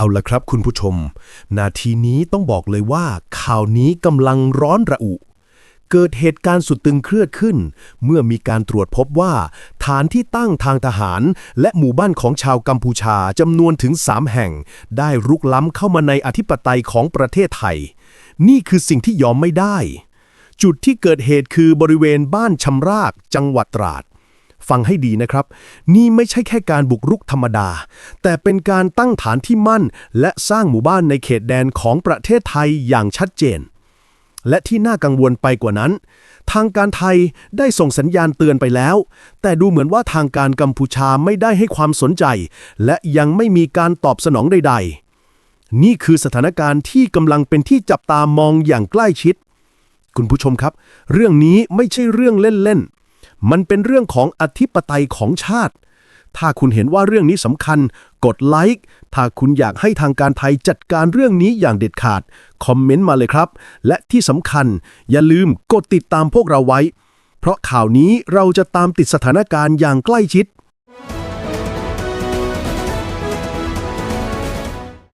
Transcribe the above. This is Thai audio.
เอาละครับคุณผู้ชม นาทีนี้ต้องบอกเลยว่า ข่าวนี้กำลังร้อนระอุ เกิดเหตุการณ์สุดตึงเครียดขึ้น เมื่อมีการตรวจพบว่า ฐานที่ตั้งทางทหาร และหมู่บ้านของชาวกัมพูชาจำนวนถึง 3 แห่ง ได้รุกล้ำเข้ามาในอธิปไตยของประเทศไทย นี่คือสิ่งที่ยอมไม่ได้ จุดที่เกิดเหตุคือบริเวณบ้านชำรากจังหวัดตราด ฟังให้ดีนะครับ นี่ไม่ใช่แค่การบุกรุกธรรมดา แต่เป็นการตั้งฐานที่มั่น และสร้างหมู่บ้านในเขตแดนของประเทศไทยอย่างชัดเจน และที่น่ากังวลไปกว่านั้น ทางการไทยได้ส่งสัญญาณเตือนไปแล้ว แต่ดูเหมือนว่าทางการกัมพูชาไม่ได้ให้ความสนใจ และยังไม่มีการตอบสนองใด ๆ นี่คือสถานการณ์ที่กำลังเป็นที่จับตามองอย่างใกล้ชิด คุณผู้ชมครับ เรื่องนี้ไม่ใช่เรื่องเล่นๆ มันเป็นเรื่องของอธิปไตยของชาติ ถ้าคุณเห็นว่าเรื่องนี้สำคัญ กดไลค์ ถ้าคุณอยากให้ทางการไทยจัดการเรื่องนี้อย่างเด็ดขาด คอมเมนต์มาเลยครับ และที่สำคัญ อย่าลืมกดติดตามพวกเราไว้ เพราะข่าวนี้เราจะตามติดสถานการณ์อย่างใกล้ชิด